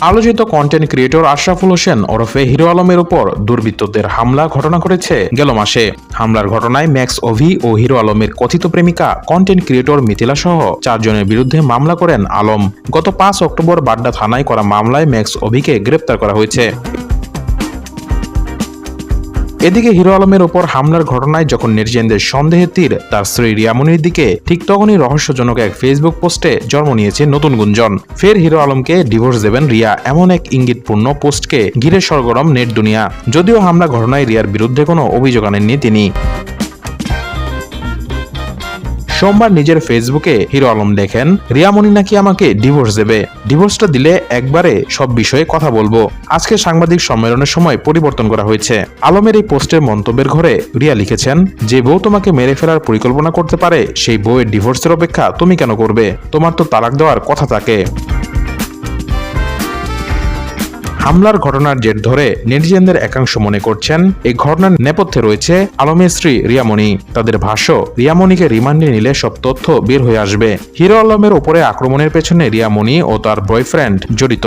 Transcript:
আলোচিত content creator Ashraful Hossain ওরফে hero আলমের উপর দুর্বৃত্তদের হামলা ঘটনা করেছে গেল মাসে। হামলার ঘটনায় ম্যাক্স অভি ও হিরো আলমের কথিত প্রেমিকা কন্টেন্ট ক্রিয়েটর মিথিলা সহ চারজনের বিরুদ্ধে মামলা করেন আলম। গত পাঁচ অক্টোবর বাড্ডা থানায় করা মামলায় ম্যাক্স অভিকে গ্রেপ্তার করা হয়েছে। এদিকে হিরো আলমের ওপর হামলার ঘটনায় যখন নির্জেনদের সন্দেহের তীর, তার স্ত্রী রিয়ামনির দিকে ঠিক তখনই রহস্যজনক এক ফেসবুক পোস্টে জন্ম নিয়েছে নতুন গুঞ্জন। ফের হিরো আলমকে ডিভোর্স দেবেন রিয়া, এমন এক ইঙ্গিতপূর্ণ পোস্টকে ঘিরে সরগরম নেট দুনিয়া। যদিও হামলা ঘটনায় রিয়ার বিরুদ্ধে কোনো অভিযোগ আনেননি তিনি। সোমবার নিজের ফেসবুকে হিরো আলম লেখেন রিয়ামণি নাকি আমাকে ডিভোর্স দেবে। ডিভোর্সটা দিলে একবারে সব বিষয়ে কথা বলব। আজকে সাংবাদিক সম্মেলনের সময় পরিবর্তন করা হয়েছে। আলমের এই পোস্টের মন্তব্যের ঘরে রিয়া লিখেছেন, যে বউ তোমাকে মেরে ফেলার পরিকল্পনা করতে পারে, সেই বউয়ের ডিভোর্সের অপেক্ষা তুমি কেন করবে? তোমার তো তালাক দেওয়ার কথা থাকে। হামলার ঘটনার জের ধরে নেটিজেনদের একাংশ মনে করছেন এই ঘটনার নেপথ্যে রয়েছে আলমের স্ত্রী রিয়ামণি। তাদের ভাষ্য, রিয়ামণিকে রিমান্ডে নিলে সব তথ্য বের হয়ে আসবে। হিরো আলমের ওপরে আক্রমণের পেছনে রিয়ামণি ও তার বয়ফ্রেন্ড জড়িত।